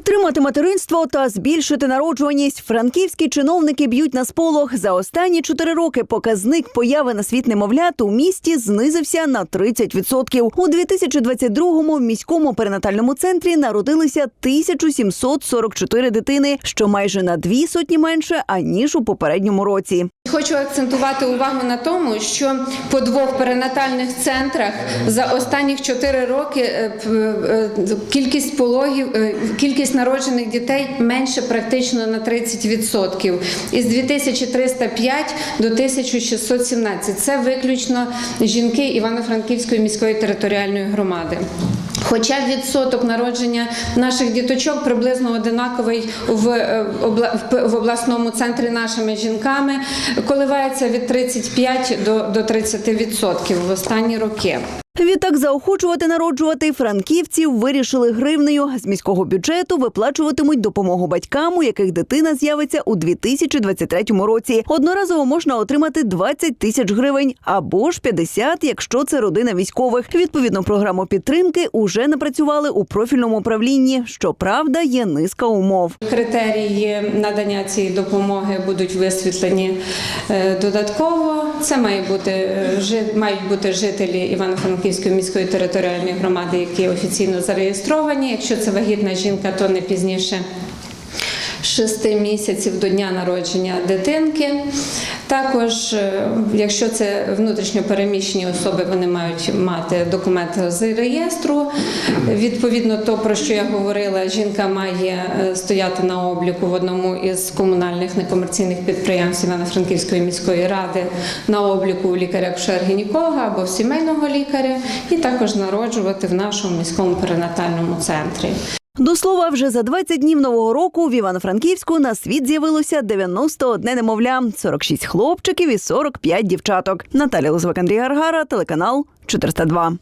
Підтримати материнство та збільшити народжуваність. Франківські чиновники б'ють на сполох. За останні чотири роки показник появи на світ немовлят у місті знизився на 30%. У 2022-му в міському перинатальному центрі народилися 1744 дитини, що майже на дві сотні менше аніж у попередньому році. Хочу акцентувати увагу на тому, що по двох перинатальних центрах за останніх 4 роки е, е, кількість пологів, е, кількість народжених дітей менше практично на 30%. Із 2305 до 1617. Це виключно жінки Івано-Франківської міської територіальної громади. Хоча відсоток народження наших діточок приблизно одинаковий в, е, обласному центрі нашими жінками, коливається від 35 до, до 30% в останні роки. Відтак заохочувати народжувати франківців вирішили гривнею. З міського бюджету виплачуватимуть допомогу батькам, у яких дитина з'явиться у 2023 році. Одноразово можна отримати 20 тисяч гривень або ж 50, якщо це родина військових. Відповідну програму підтримки уже напрацювали у профільному управлінні. Щоправда, є низка умов. Критерії надання цієї допомоги будуть висвітлені е, додатково. Це має бути е, мають бути жителі Івано-Франківської міської територіальної громади, які офіційно зареєстровані. Якщо це вагітна жінка, то не пізніше. 6 місяців до дня народження дитинки. Також, е, якщо це внутрішньо переміщені особи, вони мають мати документ з реєстру. Відповідно, то про що я говорила, жінка має е, стояти на обліку в одному із комунальних некомерційних підприємств Івано-Франківської міської ради на обліку у лікаря гінеколога або в сімейного лікаря, і також народжувати в нашому міському перинатальному центрі. До слова, вже за 20 днів нового року в Івано-Франківську на світ з'явилося 91 немовля, 46 хлопчиків і 45 дівчаток. Наталя Лозвак, Андрій Гаргара, телеканал 402.